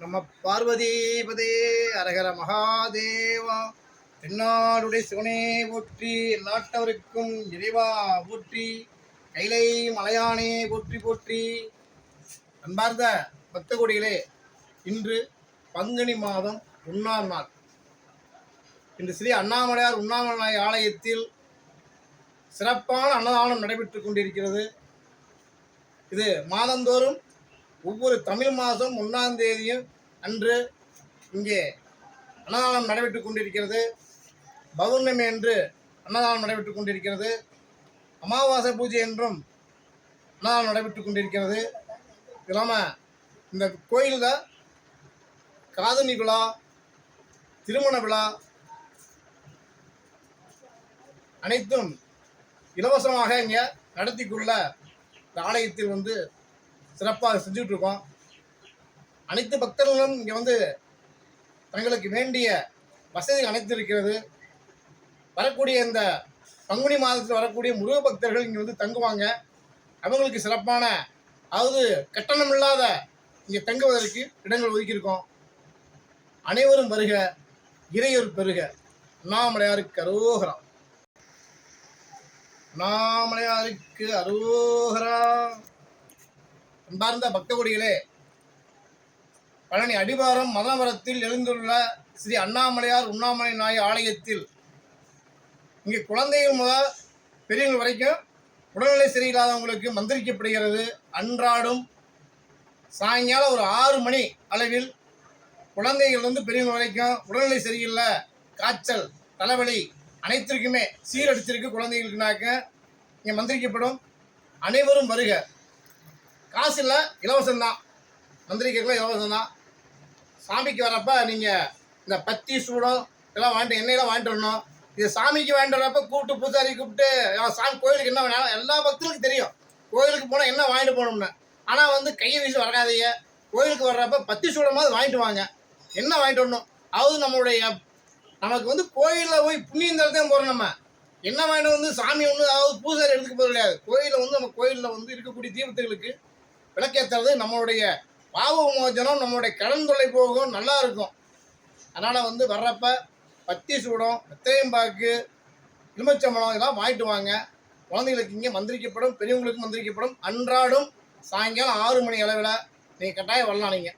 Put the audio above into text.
நம்ம பார்வதிபதே அரகர மகாதேவா தென்னாடுடைய சிவனே போற்றி நாட்டவருக்கும் இறைவா போற்றி கைலை மலையானே போற்றி போற்றி. அன்பார்ந்த பக்த கொடிகளே இன்று பங்குனி மாதம் உண்ணாம் நாள். இன்று ஸ்ரீ அண்ணாமலையார் உண்ணாமலை ஆலயத்தில் சிறப்பான அன்னதானம் நடைபெற்று கொண்டிருக்கிறது. இது மாதந்தோறும் ஒவ்வொரு தமிழ் மாதம் ஒன்றாம் தேதியும் அன்று இங்கே அன்னதானம் நடைபெற்று கொண்டிருக்கிறது. பௌர்ணமி என்று அன்னதானம் நடைபெற்று கொண்டிருக்கிறது. அமாவாசை பூஜை என்றும் அன்னதானம் நடைபெற்று கொண்டிருக்கிறது. இது இல்லாமல் இந்த கோயிலில் காதணி விழா திருமண விழா அனைத்தும் இலவசமாக இங்கே நடத்திக்குள்ள இந்த ஆலயத்தில் வந்து சிறப்பாக செஞ்சுட்டு இருக்கோம் அனைத்து பக்தர்களும் இங்கே வந்து தங்களுக்கு வேண்டிய வசதிகள் அனைத்து இருக்கிறது வரக்கூடிய இந்த பங்குனி மாதத்தில் வரக்கூடிய முருக பக்தர்கள் இங்கே வந்து தங்குவாங்க. அவங்களுக்கு சிறப்பான அதாவது கட்டணம் இல்லாத இங்கே தங்குவதற்கு இடங்கள் ஒதுக்கியிருக்கோம். அனைவரும் வருக இறையூர் பெருக. அண்ணாமலையாருக்கு அரோகரம் அண்ணாமலையாருக்கு அரோகரா. அன்பார்ந்த பக்தகுடிகளே பழனி அடிவாரம் மதமரத்தில் எழுந்துள்ள ஸ்ரீ அண்ணாமலையார் உண்ணாமலை நாய் ஆலயத்தில் இங்கே குழந்தைகள் முதல் பெரியவங்க வரைக்கும் உடல்நிலை சரியில்லாதவங்களுக்கு மந்திரிக்கப்படுகிறது. அன்றாடும் சாயங்காலம் ஒரு ஆறு மணி அளவில் குழந்தைகள் வந்து பெரியவங்க வரைக்கும் உடல்நிலை சரியில்லை காய்ச்சல் தலைவலி அனைத்திற்குமே சீரடிச்சிருக்கு குழந்தைகளுக்குனாக்க இங்கே மந்திரிக்கப்படும். அனைவரும் வருக. காசு இல்லை இலவசம்தான் இலவசம் இலவசம்தான் சாமிக்கு வரப்ப நீங்கள் இந்த பத்தி சூடம் இதெல்லாம் வாங்கிட்டு எண்ணெயெல்லாம் வாங்கிட்டு வரணும். இது சாமிக்கு வாங்கிட்டு கூப்பிட்டு பூசாரி கூப்பிட்டு சாமி கோயிலுக்கு என்ன வேணாலும் எல்லா பக்தர்களுக்கும் தெரியும். கோயிலுக்கு போனால் என்ன வாங்கிட்டு போகணும்னு. ஆனால் வந்து கையை வீசி வராதீங்க கோயிலுக்கு வர்றப்ப பத்தி சூடமாவது வாங்கிட்டு வாங்க. என்ன வாங்கிட்டு வரணும்? அதாவது நம்மளுடைய நமக்கு வந்து கோயிலில் போய் புண்ணியம் தரத்தையும் போகிறோம் நம்ம. என்ன வாங்கிட்டு வந்து சாமி ஒன்று அதாவது பூசாரி எடுத்துக்க போகிறது கிடையாது. கோயிலில் வந்து நம்ம கோயிலில் வந்து இருக்கக்கூடிய தீபத்துகளுக்கு விளக்கேற்றுறது நம்மளுடைய பாவ மோஜனம் நம்மளுடைய கடன் தொல்லை போகும் நல்லா இருக்கும். அதனால் வந்து வர்றப்ப பத்தி சூடம் வெத்தையம்பாக்கு எலுமிச்சம்பழம் இதெல்லாம் வாங்கிட்டு வாங்க. குழந்தைகளுக்கு இங்கே மந்திரிக்கப்படும் பெரியவங்களுக்கும் மந்திரிக்கப்படும். அன்றாடும் சாயங்காலம் ஆறு மணி அளவில் நீங்கள் கட்டாயம் வரலாம் நீங்கள்